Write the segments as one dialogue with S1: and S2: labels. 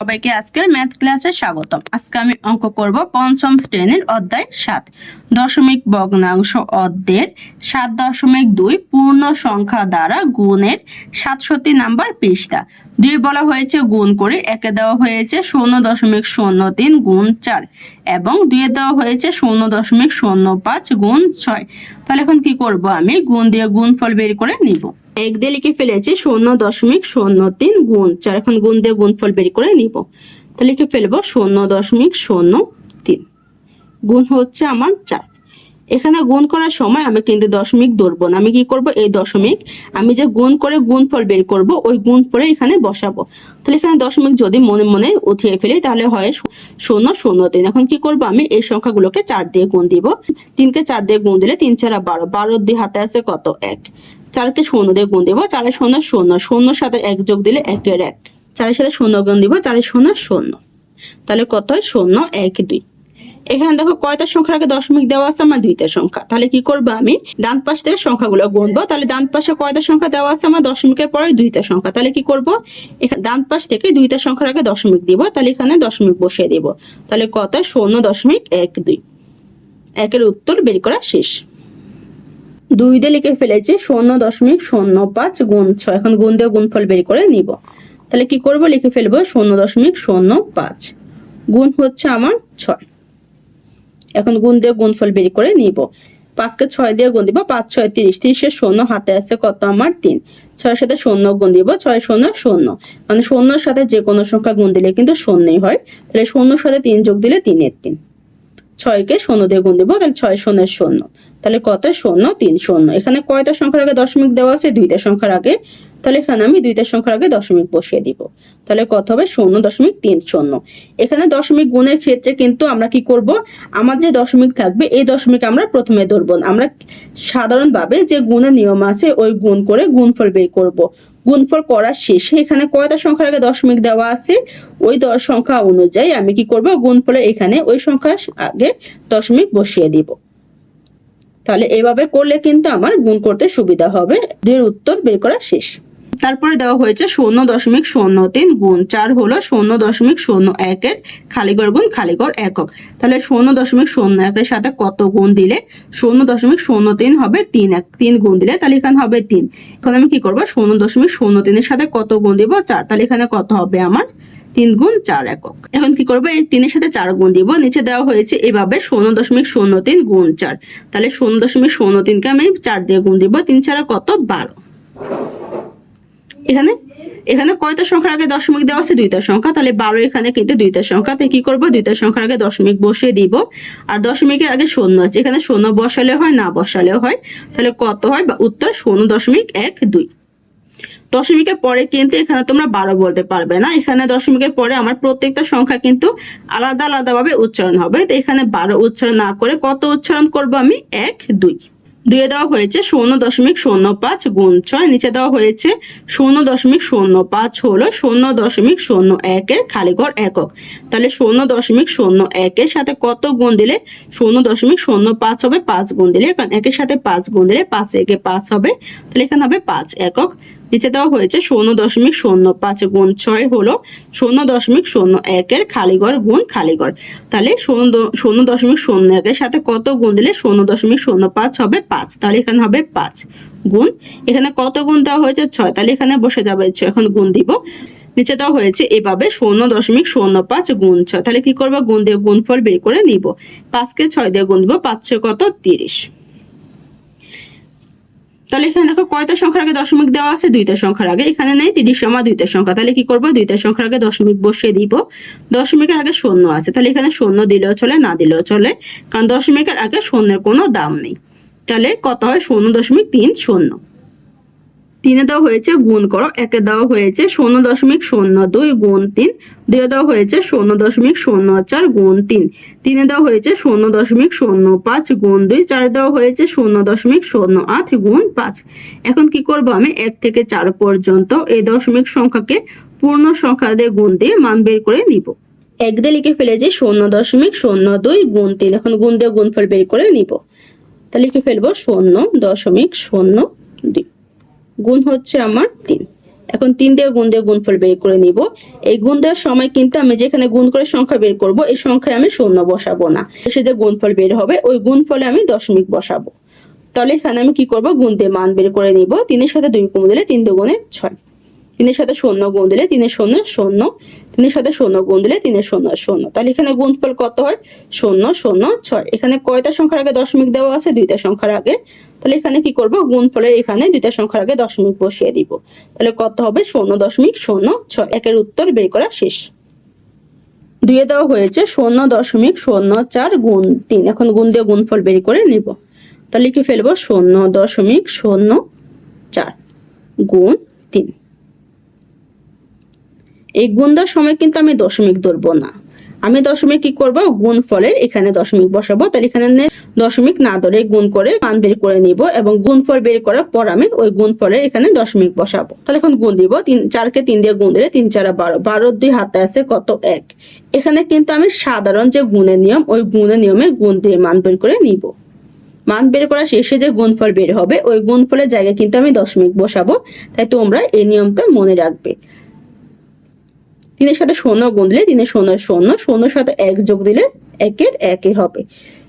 S1: সবাইকে আজকের ম্যাথ ক্লাসে স্বাগতম। আজকে আমি অঙ্ক করব পঞ্চম শ্রেণির অধ্যায় সাত। দশমিক ভগ্নাংশ অর্ধের সাত দশমিক দুই পূর্ণ সংখ্যা দ্বারা গুণের সাতষট্টি নাম্বার পৃষ্ঠা। দুই বলা হয়েছে গুণ করে, একে দেওয়া হয়েছে শূন্য দশমিক শূন্য তিন গুণ চার এবং দুইয়ে দেওয়া হয়েছে শূন্য দশমিক শূন্য পাঁচ গুণ ছয়। তাহলে এখন কি করব আমি? গুণ দিয়ে গুণফল বের করে নিব। এক দিয়ে লিখে ফেলেছি শূন্য দশমিক শূন্য তিন গুণ চার। এখন গুণ দিয়ে গুণফল বের করে নিব। তাহলে লিখে ফেলব শূন্য দশমিক শূন্য তিন। গুণ হচ্ছে আমার চার। এখানে গুণ করার সময় আমি কিন্তু দশমিক ধরবো না। আমি কি করব? এই দশমিক আমি যে গুণ করে গুণফল বের করব, ওই গুণ করে এখানে বসাবো। তাহলে এখানে দশমিক যদি মনে মনে উঠিয়ে ফেলি, তাহলে হয় শূন্য শূন্য তিন। এখন কি করব আমি? এই সংখ্যাগুলোকে চার দিয়ে গুণ দিব। তিনকে চার দিয়ে গুণ দিলে তিন চারা বারো। বারো দিয়ে হাতে আছে কত? এক। চারকে শূন্য দিয়ে গুণ দিব। চারের শূন্য শূন্য। শূন্যর সাথে এক যোগ দিলে একের এক। চারের সাথে শূন্য গুণ দিব। চারের শূন্য শূন্য। তাহলে কত হয়? শূন্য, এক, দুই। এখানে দেখো কয়টা সংখ্যার আগে দশমিক দেওয়া আছে? আমার দুইটা সংখ্যা। তাহলে কি করব আমি? ডান পাশ থেকে সংখ্যাগুলো গুনবো। তাহলে ডান পাশে কয়টা সংখ্যা দেওয়া আছে? আমার দশমিকের পরে দুইটা সংখ্যা। তাহলে কি করব? এখানে ডান পাশ থেকে দুইটা সংখ্যার আগে দশমিক দিব। তাহলে এখানে দশমিক বসিয়ে দিব। তাহলে কত? শূন্য দশমিক এক দুই। একের উত্তর বের করা শেষ। দুই দিয়ে লিখে ফেলেছি, শূন্য দশমিক শূন্য পাঁচ গুণ ছয়। এখন গুণ দিয়ে গুণফল বের করে নিব। তাহলে কি করব? লিখে ফেলব, শূন্য দশমিক শূন্য পাঁচ। গুণ হচ্ছে আমার ছয়। এখন গুণ দিয়ে গুণফল বের করে নিব। পাঁচকে ছয় দিয়ে গুণ দিব, পাঁচ, ছয়, তিরিশ তিরিশের শূন্য, হাতে আছে কত আমার তিন। ছয়ের সাথে শূন্য গুণ দিব, ছয়, শূন্য শূন্য। মানে শূন্যর সাথে যে কোনো সংখ্যা গুণ দিলে কিন্তু শূন্যই হয়। তাহলে শূন্যর সাথে তিন যোগ দিলে তিনের তিন। ছয়কে শূন্য দিয়ে গুণ দিব, তাহলে ছয় শূন্যের শূন্য। তাহলে কত? শূন্য, তিন, শূন্য। এখানে কয়টা সংখ্যার আগে দশমিক দেওয়া আছে? দুইটা সংখ্যার আগে তাহলে এখানে আমি দুইটা সংখ্যার আগে দশমিক বসিয়ে দিব। তাহলে কত হবে? শূন্য দশমিক তিন শূন্য। এখানে দশমিক গুণের ক্ষেত্রে কিন্তু আমরা কি করব? আমার যে দশমিক থাকবে, এই দশমিক আমরা প্রথমে ধরবো। আমরা সাধারণভাবে যে গুণের নিয়ম আছে, ওই গুণ করে গুণফল বের করব। গুণফল করার শেষে এখানে কয়টা সংখ্যার আগে দশমিক দেওয়া আছে? ওই দশ সংখ্যা অনুযায়ী আমি কি করব? গুণফলের এখানে ওই সংখ্যার আগে দশমিক বসিয়ে দিব। তাহলে এভাবে করলে কিন্তু আমার গুণ করতে সুবিধা হবে। দুইয়ের উত্তর বের করা শেষ। তারপরে দেওয়া হয়েছে শূন্য দশমিক শূন্য তিন গুণ চার হলো শূন্য দশমিক শূন্য একের খালিগড় গুণ খালিগড় একক। তাহলে শূন্য দশমিক শূন্য একের সাথে কত গুণ দিলে? শূন্য দশমিক শূন্য তিন হবে তিন এক, তিন গুণ দিলে তাহলে এখানে হবে তিন। এখন আমি কি করব? শূন্য দশমিক শূন্য তিনের সাথে কত গুণ দিব? চার। তাহলে এখানে কত হবে আমার? তিন গুণ চার একক। এখন কি করব? এই তিনের সাথে চার গুণ দিব। নিচে দেওয়া হয়েছে এভাবে শূন্য দশমিক শূন্য তিন গুণ চার। তাহলে শূন্য দশমিক শূন্য তিনকে আমি চার দিয়ে গুণ দিব। তিন ছাড়া কত? বারো। এখানে? এখানে কয়টা সংখ্যার আগে দশমিক দেওয়া আছে? দুইটা সংখ্যা। তাহলে বারো এখানে কিন্তু দুইটা সংখ্যা তাই কি করব? দুইটা সংখ্যার আগে দশমিক বসিয়ে দিব। আর দশমিকের আগে শূন্য আছে। এখানে শূন্য বসালে হয়, না বসালেও হয়। তাহলে কত হয়? বা উত্তর শূন্য দশমিক এক দুই। দশমিকের পরে কিন্তু এখানে তোমরা বারো বলতে পারবে না। এখানে দশমিকের পরে আমার প্রত্যেকটা সংখ্যা কিন্তু আলাদা, আলাদাভাবে উচ্চারণ হবে। তো এখানে বারো উচ্চারণ না করে কত উচ্চারণ করব আমি? এক, দুই। দুয়ে দেওয়া হয়েছে শূন্য দশমিক শূন্য পাঁচ গুণ ছয়, নিচে দেওয়া হয়েছে শূন্য দশমিক শূন্য পাঁচ হলো শূন্য দশমিক শূন্য একের খালিঘর একক। তাহলে শূন্য দশমিক শূন্য একের সাথে কত গুণ দিলে? শূন্য দশমিক শূন্য পাঁচ হবে, পাঁচ গুণ দিলে, কারণ একের সাথে পাঁচ গুণ দিলে পাঁচ একে পাঁচ হবে, তাহলে এখানে হবে পাঁচ একক। নিচে দেওয়া হয়েছে শূন্য দশমিক শূন্য পাঁচ গুণ ছয় হলো শূন্য দশমিক শূন্য একের খালিঘর গুণ খালিঘর তাহলে শূন্য শূন্য দশমিক শূন্য একের সাথে কত গুণ দিলে শূন্য দশমিক শূন্য পাঁচ হবে পাঁচ? তাহলে এখানে হবে পাঁচ গুণ। এখানে কত গুণ দেওয়া হয়েছে? ছয়। তাহলে এখানে বসে যাবে ছয় এখন গুণ দিব। নিচে দেওয়া হয়েছে এভাবে শূন্য দশমিক শূন্য পাঁচ গুণ ছয়। তাহলে কি করব? গুণ দিয়ে গুণফল বের করে নিব। পাঁচকে ছয় দিয়ে গুণ দিব, পাঁচ ছয় কত? তিরিশ। তাহলে এখানে দেখো কয়টা সংখ্যার আগে দশমিক দেওয়া আছে? দুইটা সংখ্যার আগে এখানে নেই, তিরিশ সময় দুইটা সংখ্যা। তাহলে কি করব? দুইটা সংখ্যার আগে দশমিক বসিয়ে দিব। দশমিকের আগে শূন্য আছে। তাহলে এখানে শূন্য দিলেও চলে, না দিলেও চলে, কারণ দশমিকের আগে শূন্যের কোনো দাম নেই। তাহলে কত হয়? শূন্য দশমিক তিন শূন্য। তিনে দেওয়া হয়েছে গুণ করো, একে দেওয়া হয়েছে শূন্য দশমিক শূন্য দুই গুণ তিন, দুয়ে দেওয়া হয়েছে শূন্য দশমিক শূন্য চার গুণ তিন, তিনে দেওয়া হয়েছে শূন্য দশমিক শূন্য পাঁচ গুণ দুই, চারে দেওয়া হয়েছে শূন্য দশমিক শূন্য আট গুণ পাঁচ। এখন কি করব আমি? এক থেকে চার পর্যন্ত এই দশমিক সংখ্যাকে পূর্ণ সংখ্যা দিয়ে গুণ দিয়ে মান বের করে নিব। এক দিয়ে লিখে ফেলেছি শূন্য দশমিক শূন্য দুই গুণ তিন, এখন গুণ দিয়ে গুণফল বের করে নিব। তাহলে লিখে ফেলব শূন্য দশমিক শূন্য দুই। গুণ হচ্ছে আমার তিন। এখন তিন দিয়ে গুণ দিয়ে গুণফল বের করে নিব। এই গুণ দেওয়ার সময় কিন্তু আমি যেখানে গুণ করে সংখ্যা বের করব, এই সংখ্যায় আমি শূন্য বসাবো না। সে যে গুণফল বের হবে, ওই গুণফলে আমি দশমিক বসাবো। তাহলে এখানে আমি কি করব? গুণ দিয়ে মান বের করে নিব। তিনের সাথে দুই কমে দিলে তিন দুগুণে ছয়। তিনের সাথে শূন্য গুণ দিলে তিনের শূন্য শূন্য। তিনের সাথে শূন্য গুণ দিলে তিনের শূন্য শূন্য। তাহলে এখানে গুণফল কত হয়? শূন্য শূন্য ছয়। এখানে কয়টা সংখ্যার আগে দশমিক দেওয়া আছে? দুইটা সংখ্যার আগে তাহলে এখানে কি করব? গুণফলের এখানে দুইটা সংখ্যার আগে দশমিক বসিয়ে দিব। তাহলে কত হবে? শূন্য দশমিক শূন্য ছয়। একের উত্তর বের করা শেষ। দুয়ে দেওয়া হয়েছে শূন্য দশমিক শূন্য চার গুণ তিন। এখন গুণ দিয়ে গুণফল বের করে নিব। তাহলে লিখে ফেলব? শূন্য দশমিক শূন্য চার গুণ তিন। এই গুণ দেওয়ার সময় কিন্তু আমি দশমিক ধরবো না। আমি দশমিক কি করব? গুণ ফলের এখানে দশমিক বসাবো। তাহলে এখানে দশমিক না ধরে গুণ করে মান বের করে নিব এবং গুণফল বের করার পর আমি ওই গুণফলের এখানে দশমিক বসাবো। তাহলে এখন গুণ দিব, তিন চারকে তিন দিয়ে গুণ দিলে তিন চারা বারো। বারো দুই হাতে আছে কত? এক। এখানে কিন্তু আমি সাধারণ যে গুণের নিয়ম, ওই গুণের নিয়মে গুণ দিয়ে মান বের করে নিব। মান বের করা শেষে যে গুণফল বের হবে, ওই গুণফলের জায়গায় কিন্তু আমি দশমিক বসাবো। তাই তোমরা এই নিয়মটা মনে রাখবে। তিনের সাথে শূন্য গুণ দিলে তিনের শূন্য শূন্য, শূন্যর সাথে এক যোগ দিলে একের একই হবে।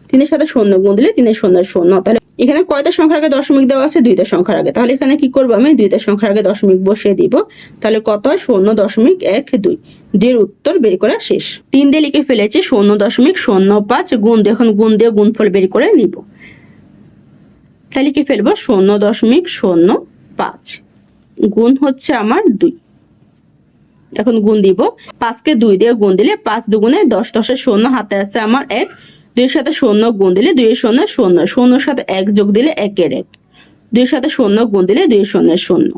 S1: তিনের সাথে শূন্য গুণ দিলে তিনের শূন্য শূন্য। তাহলে এখানে কয়টা সংখ্যার আগে দশমিক দেওয়া আছে? দুইটা সংখ্যার আগে। তাহলে এখানে কি করব আমি? দুইটা সংখ্যার আগে দশমিক বসিয়ে দিব। তাহলে কত? হয় শূন্য দশমিক এক দুই। দুইয়ের উত্তর বের করা শেষ। তিন দিয়ে লিখে ফেলেছি, শূন্য দশমিক শূন্য পাঁচ গুণ এখন গুণ দিয়ে গুণফল বের করে নিব। তাহলে লিখে ফেলব, শূন্য দশমিক শূন্য পাঁচ গুণ হচ্ছে আমার দুই। এখন গুণ দিব। পাঁচকে দুই দিয়ে গুণ দিলে পাঁচ দুগুণে দশ, দশের শূন্য হাতে আছে আমার এক। দুইয়ের সাথে শূন্য গুণ দিলে দুইয়ের শূন্য শূন্য, শূন্যর সাথে এক যোগ দিলে একের এক। দুইয়ের সাথে শূন্য গুণ দিলে দুইয়ের শূন্য শূন্য।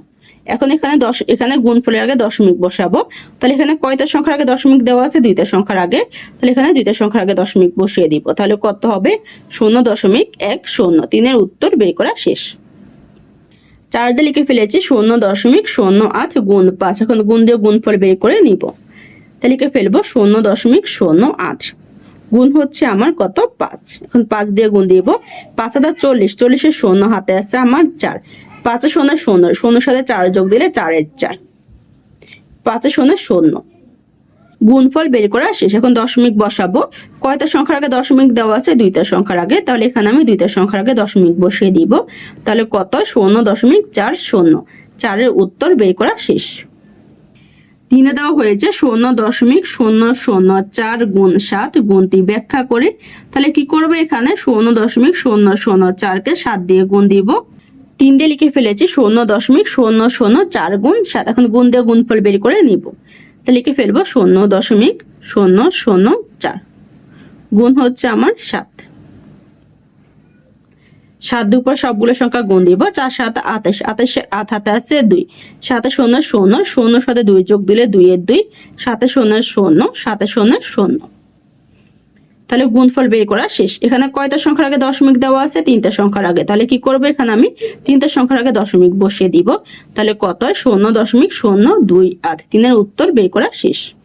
S1: এখন এখানে দশ, এখানে গুণফলের আগে দশমিক বসাবো। তাহলে এখানে কয়টা সংখ্যার আগে দশমিক দেওয়া আছে? দুইটা সংখ্যার আগে। তাহলে এখানে দুইটা সংখ্যার আগে দশমিক বসিয়ে দিব। তাহলে কত হবে? শূন্য দশমিক এক শূন্য। তিনের উত্তর বের করা শেষ। চার দিয়ে লিখে ফেলেছি, শূন্য দশমিক শূন্য আট গুণ পাঁচ। এখন গুণ দিয়ে গুণফল বের করে নিব। তাহলে লিখে ফেলব, শূন্য দশমিক শূন্য আট। গুণ হচ্ছে আমার কত? পাঁচ। এখন পাঁচ দিয়ে গুণ দিব। পাঁচ হাজার চল্লিশ। চল্লিশের শূন্য হাতে আছে আমার চার। পাঁচে শূন্য শূন্য। সাথে চার যোগ দিলে চারের চার। পাঁচে শূন্য শূন্য। গুণফল বের করা শেষ। এখন দশমিক বসাবো। কয়টা সংখ্যার আগে দশমিক দেওয়া আছে? দুইটা সংখ্যার আগে। তাহলে এখানে আমি দুইটা সংখ্যার আগে দশমিক বসিয়ে দিব। তাহলে কত? শূন্য দশমিক চার শূন্য। চারের উত্তর বের করা শেষ। তিনে দেওয়া হয়েছে শূন্য দশমিক শূন্য শূন্য চার গুণ সাত গুণটি ব্যাখ্যা করে। তাহলে কি করব এখানে? শূন্য দশমিক শূন্য শূন্য চারকে সাত দিয়ে গুণ দিব। তিন দিয়ে লিখে ফেলেছি শূন্য দশমিক শূন্য শূন্য চার গুণ সাত। এখন গুণ দিয়ে গুণফল বের করে নিব। তাহলে লিখে ফেলব শূন্য দশমিক শূন্য শূন্য চার। গুণ হচ্ছে আমার সাত। সাত দুই পর সবগুলো সংখ্যা গুণ দিব, চার সাত আঠাশ আঠাশের আট হাতে আছে দুই। সাতে শূন্য শূন্য শূন্য সাথে দুই যোগ দিলে দুইয়ের দুই, সাতে শূন্য শূন্য, সাতে শূন্য শূন্য। তাহলে গুণফল বের করা শেষ। এখানে কয়টা সংখ্যার আগে দশমিক দেওয়া আছে? তিনটা সংখ্যার আগে। তাহলে কি করব এখানে আমি? তিনটা সংখ্যার আগে দশমিক বসিয়ে দিব। তাহলে কত? শূন্য দশমিক শূন্য দুই আট। তিনের উত্তর বের করা শেষ।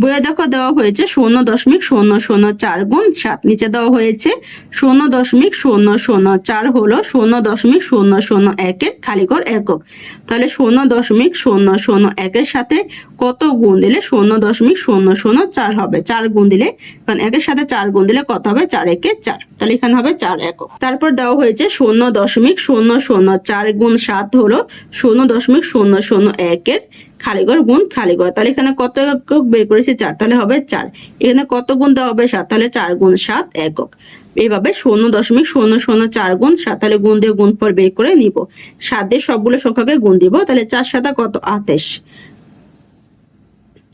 S1: বইয়ে দেখো দেওয়া হয়েছে শূন্য দশমিক শূন্য শূন্য চার গুণ সাত। নিচে দেওয়া হয়েছে শূন্য দশমিক শূন্য শূন্য চার হলো শূন্য দশমিক শূন্য শূন্য একের খালিকর একক। তাহলে শূন্য দশমিক শূন্য শূন্য একের সাথে কত গুণ দিলে শূন্য দশমিক শূন্য শূন্য চার হবে? চার গুণ দিলে, কারণ একের সাথে চার গুণ দিলে কত হবে? চার একে চার। তাহলে এখানে হবে চার একক। তারপর দেওয়া হয়েছে শূন্য দশমিক শূন্য শূন্য চার গুণ সাত হলো শূন্য দশমিক শূন্য শূন্য একের খালিঘর গুণ খালিঘর তাহলে এখানে কত একক বের করেছি? চার। তাহলে হবে চার। এখানে কত গুণ দেওয়া হবে? সাত। তাহলে চার গুণ সাত একক। এইভাবে শূন্য দশমিক শূন্য শূন্য চার গুণ সাত। তাহলে গুণ দিয়ে গুণ পর বের করে নিব। সাত দিয়ে সবগুলো সংখ্যাকে গুণ দিব। তাহলে চার সাতা কত? আতেশ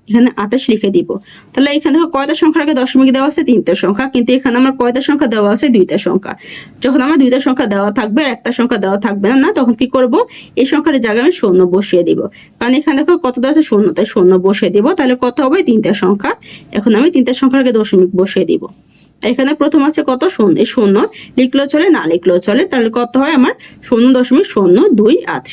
S1: এখানে আঠাশ লিখে দিব। তাহলে এখানে দেখো কয়টা সংখ্যার আগে দশমিক দেওয়া আছে? তিনটা সংখ্যা। কিন্তু এখানে আমার কয়টা সংখ্যা দেওয়া আছে? দুইটা সংখ্যা। যখন আমার দুইটা সংখ্যা দেওয়া থাকবে, আর একটা সংখ্যা দেওয়া থাকবে না, তখন কি করব? এই সংখ্যার জায়গায় আমি শূন্য বসিয়ে দিব। কারণ এখানে দেখো কত দেওয়া আছে? শূন্য। তাই শূন্য বসিয়ে দিব। তাহলে কত হবে? তিনটা সংখ্যা। এখন আমি তিনটা সংখ্যার আগে দশমিক বসিয়ে দিব। এখানে প্রথম আছে কত? শূন্য। শূন্য লিখলেও চলে, না লিখলেও চলে। তাহলে কত হয়? আমার শূন্য দশমিক শূন্য দুই আট।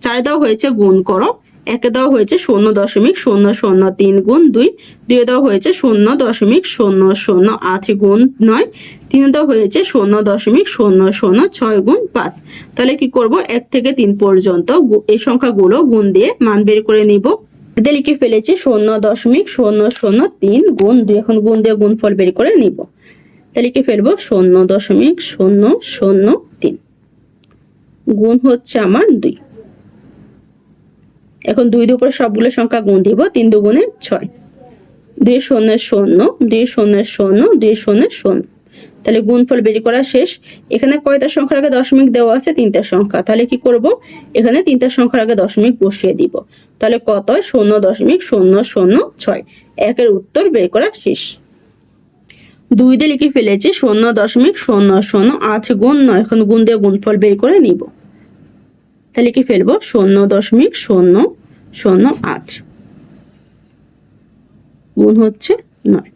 S1: চারে দেওয়া হয়েছে, গুণ করো। একে দেওয়া হয়েছে শূন্য দশমিক শূন্য শূন্য তিন গুণ দুই, দুয়ে দেওয়া হয়েছে শূন্য দশমিক শূন্য শূন্য আট গুণ নয়, তিনে দেওয়া হয়েছে শূন্য দশমিক শূন্য শূন্য ছয় গুণ পাঁচ। তাহলে কি করব? এক থেকে তিন পর্যন্ত এই সংখ্যাগুলো গুণ দিয়ে মান বের করে নিব। এতে লিখে ফেলেছি শূন্য দশমিক শূন্য শূন্য তিন গুণ দুই, এখন গুণ দিয়ে গুণফল বের করে নিব। তাহলে লিখে ফেলব শূন্য দশমিক শূন্য শূন্য তিন। গুণ হচ্ছে আমার দুই। এখন দুই উপরে সবগুলো সংখ্যা গুণ দিব, তিন দুগুণে ছয়। দুই শূন্য শূন্য, দুই শূন্য শূন্য, দুই শূন্য শূন্য। তাহলে গুণফল বের করা শেষ। এখানে কয়টা সংখ্যার আগে দশমিক দেওয়া আছে? তিনটা সংখ্যা। তাহলে কি করব? এখানে তিনটা সংখ্যার আগে দশমিক বসিয়ে দিব। তাহলে কত? শূন্য দশমিক শূন্য শূন্য ছয়। একের উত্তর বের করা শেষ। দুই দিয়ে লিখে ফেলেছি, শূন্য দশমিক শূন্য শূন্য, আট গুণ নয়। এখন গুণ দিয়ে গুণফল বের করে নিব। তাহলে লিখে ফেলব? শূন্য দশমিক শূন্য শূন্য আট। গুণ হচ্ছে নয়।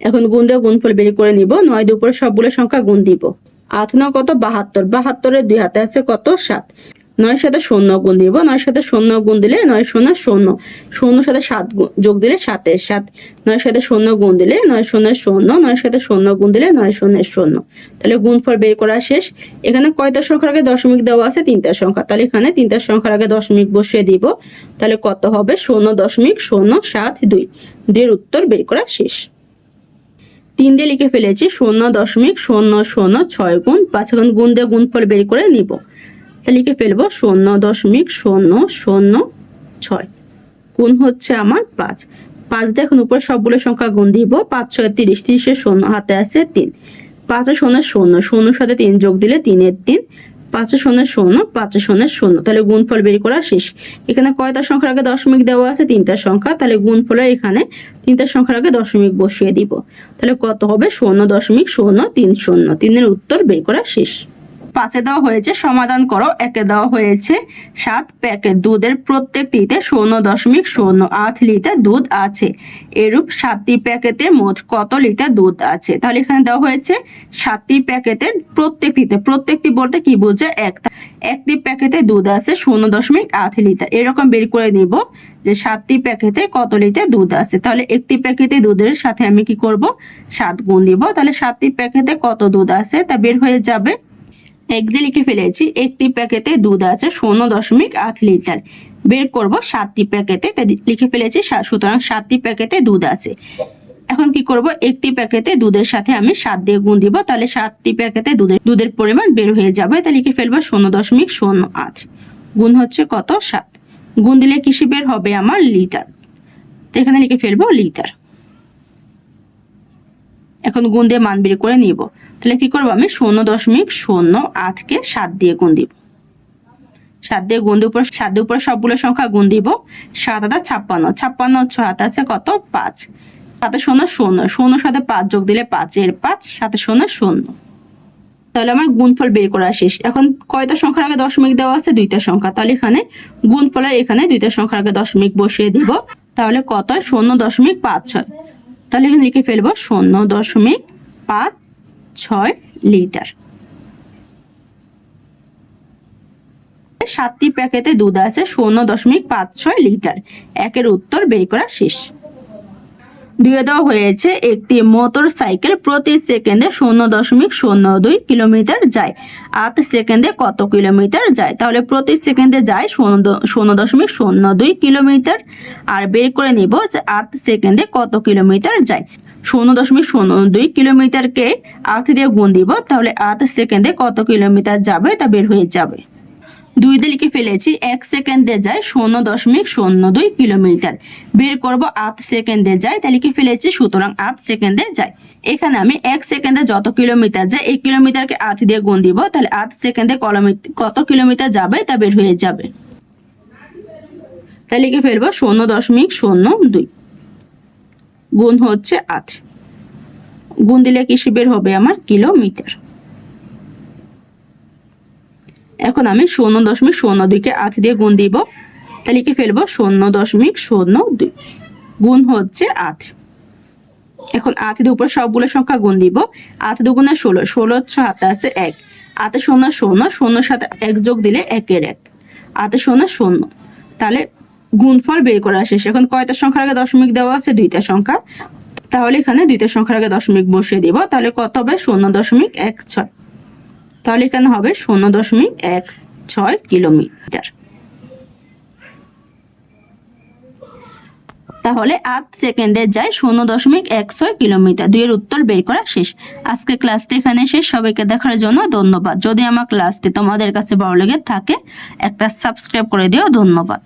S1: এখন গুণ দিয়ে গুণফল বের করে নিব। নয় দুপুরে সবগুলো সংখ্যা গুণ দিব। আট নয় কত? বাহাত্তর। বাহাত্তরের দুই হাতে আছে কত? সাত। নয় সাথে শূন্য গুণ দিব নয় সাথে শূন্য গুণ দিলে নয় শূন্য শূন্য শূন্য সাথে সাত যোগ দিলে সাতের সাত। নয় সাথে শূন্য গুণ দিলে নয় শূন্য শূন্য নয় সাথে শূন্য গুণ দিলে নয় শূন্য শূন্য। তাহলে গুণফল বের করা শেষ। এখানে কয়টা সংখ্যার আগে দশমিক দেওয়া আছে? তিনটা সংখ্যা। তাহলে এখানে তিনটা সংখ্যার আগে দশমিক বসিয়ে দিব। তাহলে কত হবে? শূন্য দশমিক শূন্য সাত দুই। দুইয়ের উত্তর বের করা শেষ। তিন দিয়ে লিখে ফেলেছি, শূন্য দশমিক শূন্য শূন্য ছয় গুণ, পাঁচ গুণ গুণ দিয়ে গুণফল বের করে নিব। তাহলে লিখে ফেলব, শূন্য দশমিক শূন্য শূন্য ছয়। গুণ হচ্ছে আমার পাঁচ। পাঁচ দিয়ে এখন উপরে সবগুলো সংখ্যা গুণ দিব, পাঁচ ছয় তিরিশ তিরিশের শূন্য, হাতে আছে তিন। পাঁচে শূন্য শূন্য সাথে তিন যোগ দিলে তিনের তিন। পাঁচে শূন্য শূন্য, পাঁচে শূন্য শূন্য, তাহলে গুণফল বের করা শেষ। এখানে কয়টা সংখ্যার আগে দশমিক দেওয়া আছে? তিনটা সংখ্যা, তাহলে গুণফলের এখানে তিনটা সংখ্যার আগে দশমিক বসিয়ে দিব। তাহলে কত হবে? শূন্য দশমিক শূন্য, তিন শূন্য। তিনের উত্তর বের করা শেষ। পাঁচে দেওয়া হয়েছে, সমাধান করো, একে দেওয়া হয়েছে সাত প্যাকেট দুধের প্রত্যেকটিতে শূন্য দশমিক শূন্য আট লিটার দুধ আছে। এরূপ সাতটি প্যাকেটে মোট কত লিটার দুধ আছে? তাহলে এখানে দেওয়া হয়েছে সাতটি প্যাকেটের প্রত্যেকটিতে, প্রত্যেকটি বলতে কি বোঝে একটা একটি প্যাকেটে দুধ আছে শূন্য দশমিক আট লিটার। এরকম বের করে নিব যে সাতটি প্যাকেটে কত লিটার দুধ আছে। তাহলে একটি প্যাকেটে দুধের সাথে আমি কি করব? সাত গুণ দিব। তাহলে সাতটি প্যাকেটে কত দুধ আছে? তা বের হয়ে যাবে এক দিয়ে লিখে ফেলেছি। একটি প্যাকেটে দুধ আছে, শূন্য দশমিক আট লিটার। বের করব সাতটি প্যাকেটে লিখে ফেলেছি সুতরাং সাতটি প্যাকেটে দুধ আছে। এখন কি করব? একটি প্যাকেটে দুধের সাথে আমি সাত দিয়ে গুণ দিব, তাহলে সাতটি প্যাকেটে দুধের দুধের পরিমাণ বের হয়ে যাবে, তাই লিখে ফেলব শূন্য দশমিক শূন্য আট। গুণ হচ্ছে কত? সাত। গুণ দিলে কিসে বের হবে আমার? লিটার। তো এখানে লিখে ফেলব লিটার। এখন গুণ দিয়ে মান বের করে নিব। তাহলে কি করব আমি? শূন্য দশমিক শূন্য আটকে সাত দিয়ে গুণ দিব। সাত দিয়ে গুণ দিয়ে উপর সাত দিয়ে উপরে সবগুলো সংখ্যা গুণ দিব। সাত হাজার ছাপ্পান্ন। ছাপ্পান্ন ছ হাতে আছে কত? পাঁচ। সাথে শূন্য শূন্য। শূন্য সাথে পাঁচ যোগ দিলে পাঁচের পাঁচ সাথে শূন্য শূন্য। তাহলে আমার গুণফল বের করা শেষ। এখন কয়টা সংখ্যার আগে দশমিক দেওয়া আছে? দুইটা সংখ্যা। তাহলে এখানে গুণফলের এখানে দুইটা সংখ্যার আগে দশমিক বসিয়ে দিব। তাহলে কত? শূন্য দশমিক পাঁচ ছয়। তাহলে এখানে লিখে ফেলব। শূন্য দশমিক পাঁচ ছয় লিটার। সাতটি প্যাকেটে দুধ আছে শূন্য দশমিক পাঁচ ছয় লিটার। একের উত্তর বের করা শেষ। দুয়ে দেওয়া হয়েছে একটি মোটর সাইকেল প্রতি সেকেন্ডে শূন্য দশমিক শূন্য দুই কিলোমিটার যায়। আট সেকেন্ডে কত কিলোমিটার যায়? তাহলে প্রতি সেকেন্ডে যায় শূন্য দশমিক শূন্য দুই কিলোমিটার। আর বের করে নিব যে আট সেকেন্ডে কত কিলোমিটার যায়। শূন্য দশমিক শূন্য দুই কিলোমিটারকে আট দিয়ে গুণ দিব, তাহলে আট সেকেন্ডে কত কিলোমিটার যাবে তা বের হয়ে যাবে। দুই দিয়ে লিখে ফেলেছি, এক সেকেন্ডে যায় শূন্য দশমিক শূন্য দুই কিলোমিটার। বের করব আট সেকেন্ডে যায়, তাহলে লিখে ফেলেছি? সুতরাং আট সেকেন্ডে যায়। এখানে আমি এক সেকেন্ডে যত কিলোমিটার যায়, এই কিলোমিটারকে আট দিয়ে গুণ দিব, তাহলে আট সেকেন্ডে কত কিলোমিটার যাবে তা বের হয়ে যাবে। তাহলে লিখে ফেলব? শূন্য দশমিক শূন্য দুই। গুণ হচ্ছে আট গুণ দিলে কিসে বের হবে আমার কিলোমিটার। এখন আমি শূন্য দশমিক শূন্য দুইকে আট দিয়ে গুণ দিব। তাহলে লিখে ফেলব শূন্য দশমিক শূন্য দুই। গুণ হচ্ছে আট এখন আট দিয়ে উপরে সবগুলো সংখ্যা গুণ দিব। আট দুগুণে ষোলো ষোলো হাতে আছে এক। আতে শূন্য শূন্য শূন্য সাথে এক যোগ দিলে একের এক। আতে শূন্য শূন্য। তাহলে গুণফল বের করা শেষ। এখন কয়টা সংখ্যার আগে দশমিক দেওয়া আছে? দুইটা সংখ্যা। তাহলে এখানে দুইটা সংখ্যার আগে দশমিক বসিয়ে দিব। তাহলে কত হবে? শূন্য দশমিক এক ছয়। তাহলে এখানে হবে শূন্য দশমিক এক ছয় কিলোমিটার। তাহলে আট সেকেন্ডে যায় শূন্য দশমিক এক ছয় কিলোমিটার। দুইয়ের উত্তর বের করা শেষ। আজকে ক্লাসটি এখানে শেষ। সবাইকে দেখার জন্য ধন্যবাদ। যদি আমার ক্লাসটি তোমাদের কাছে ভালো লেগে থাকে, একটা সাবস্ক্রাইব করে দিও। ধন্যবাদ।